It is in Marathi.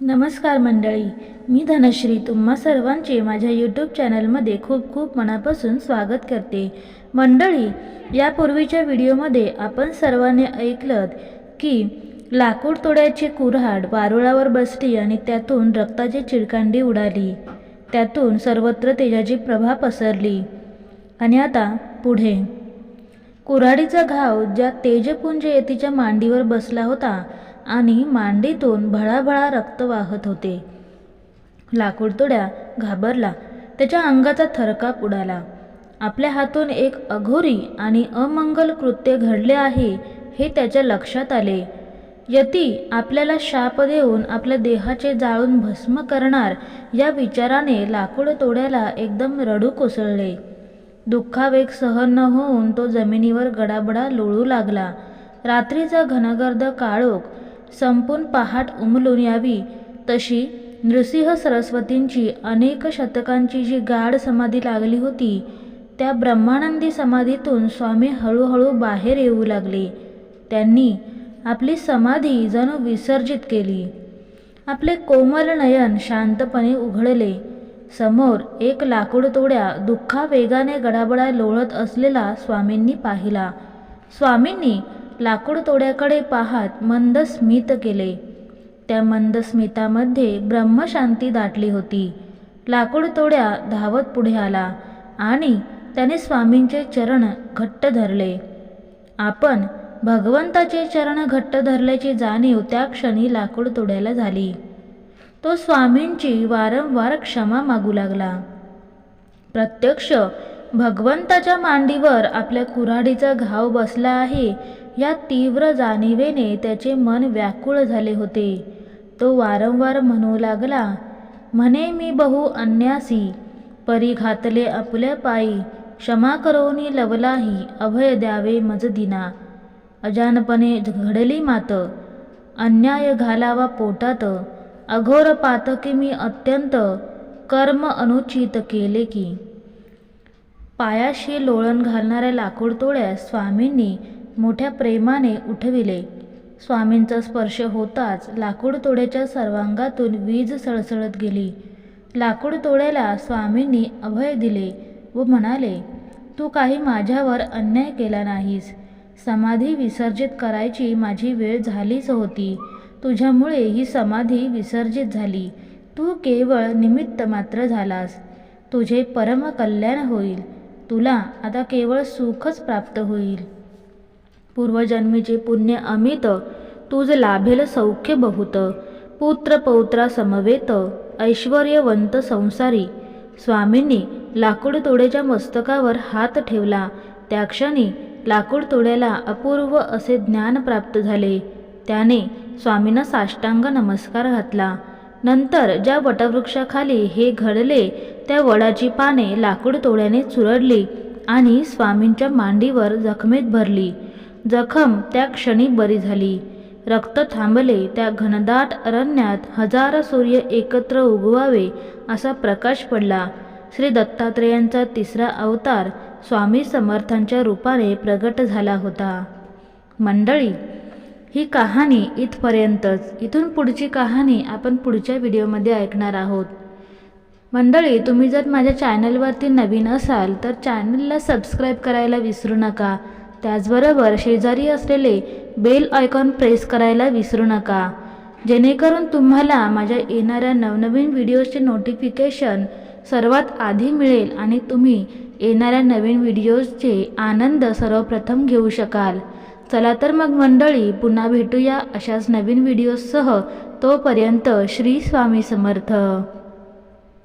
नमस्कार मंडळी मी धनश्री तुम्हा सर्वांचे माझ्या यूट्यूब चॅनलमध्ये खूप खूप मनापासून स्वागत करते. मंडळी यापूर्वीच्या व्हिडिओमध्ये आपण सर्वांनी ऐकलं की लाकूड तोड्याची कुऱ्हाड वारुळावर बसली आणि त्यातून रक्ताची चिडकांडी उडाली. त्यातून सर्वत्र तेजाची प्रभा पसरली. आणि आता पुढे. कुऱ्हाडीचा घाव ज्या तेजपुंज येतीच्या मांडीवर बसला होता आणि मांडीतून भळाभळा रक्त वाहत होते. लाकूडतोड्या घाबरला. त्याच्या अंगाचा थरकाप उडाला. आपल्या हातून एक अघोरी आणि अमंगल कृत्य घडले आहे हे त्याच्या लक्षात आले. यती आपल्याला शाप देऊन आपल्या देहाचे जाळून भस्म करणार या विचाराने लाकूड तोड्याला एकदम रडू कोसळले. दुःखावेग सहन न होऊन तो जमिनीवर गडाबडा लोळू लागला. रात्रीचा घनगर्द काळोख संपून पहाट उमलून यावी. तशी नृसिंह सरस्वतींची अनेक शतकांची जी गाढ समाधी लागली होती त्या ब्रह्मानंदी समाधीतून स्वामी हळूहळू बाहेर येऊ लागले. त्यांनी आपली समाधी जणू विसर्जित केली. आपले कोमल नयन शांतपणे उघडले. समोर एक लाकूड तोड्या दुःखा वेगाने गडाबडा लोळत असलेला स्वामींनी पाहिला. स्वामींनी लाकूडतोड्याकडे पाहात पाहत मंद स्मित केले. त्या मंद स्मितामध्ये ब्रह्मशांती दाटली होती. लाकूडतोड्या धावत पुढे आला आणि त्याने स्वामींचे चरण घट्ट धरले. आपण भगवंताचे चरण घट्ट धरल्याची जाणीव त्या क्षणी लाकूड तोड्याला झाली. तो स्वामींची वारंवार क्षमा मागू लागला. प्रत्यक्ष भगवंताच्या मांडीवर आपल्या कुऱ्हाडीचा घाव बसला आहे. या तीव्र जाणीवेने त्याचे मन व्याकुळ झाले होते. तो वारंवार म्हणू लागला म्हणे मी बहु अन्यासी परी घातले आपल्या पायी क्षमा करोनी लवलाही अभय द्यावे मज दिना. अजानपणे घडली मात अन्याय घालावा पोटात अघोर पातकी मी अत्यंत कर्म अनुचित केले की पायाशी लोळण घालणाऱ्या लाकूड तोड्या स्वामींनी मोठ्या प्रेमाने उठविले. स्वामींचा स्पर्श होताच लाकूड तोड्याच्या सर्वांगातून वीज सळसळत गेली. लाकूड तोड्याला स्वामींनी अभय दिले व म्हणाले तू काही माझ्यावर अन्याय केला नाहीस. समाधी विसर्जित करायची माझी वेळ झालीच होती. तुझ्यामुळे ही समाधी विसर्जित झाली. तू केवळ निमित्त मात्र झालास. तुझे परम कल्याण होईल. तुला आता केवळ सुखच प्राप्त होईल. पूर्वजन्मीचे पुण्य अमित तुझ लाभेल सौख्य बहुत. पुत्र पौत्रा समवेत ऐश्वर्यवंत संसारी. स्वामींनी लाकूड तोड्याच्या मस्तकावर हात ठेवला. त्या क्षणी लाकूड तोड्याला अपूर्व असे ज्ञान प्राप्त झाले. त्याने स्वामींना साष्टांग नमस्कार घातला नंतर ज्या वटवृक्षाखाली हे घडले त्या वडाची पाने लाकूड तोड्याने चुरडली आणि स्वामींच्या मांडीवर जखमेत भरली. जखम त्या क्षणी बरी झाली. रक्त थांबले त्या घनदाट अरण्यात हजार सूर्य एकत्र उगवावे असा प्रकाश पडला. श्री दत्तात्रेयांचा तिसरा अवतार स्वामी समर्थांच्या रूपाने प्रगट झाला होता. मंडळी ही कहाणी इथपर्यंतच. इथून पुढची कहाणी आपण पुढच्या व्हिडिओमध्ये ऐकणार आहोत. मंडळी तुम्ही जर माझ्या चॅनलवरती नवीन असाल तर चॅनलला सबस्क्राईब करायला विसरू नका. त्याचबरोबर शेजारी असलेले बेल आयकॉन प्रेस करायला विसरू नका. जेणेकरून तुम्हाला माझ्या येणाऱ्या नवनवीन व्हिडिओजचे नोटिफिकेशन सर्वात आधी मिळेल आणि तुम्ही येणाऱ्या नवीन व्हिडिओजचे आनंद सर्वप्रथम घेऊ शकाल. चला तर मग मंडळी पुन्हा भेटूया अशाच नवीन व्हिडिओजसह तोपर्यंत श्री स्वामी समर्थ.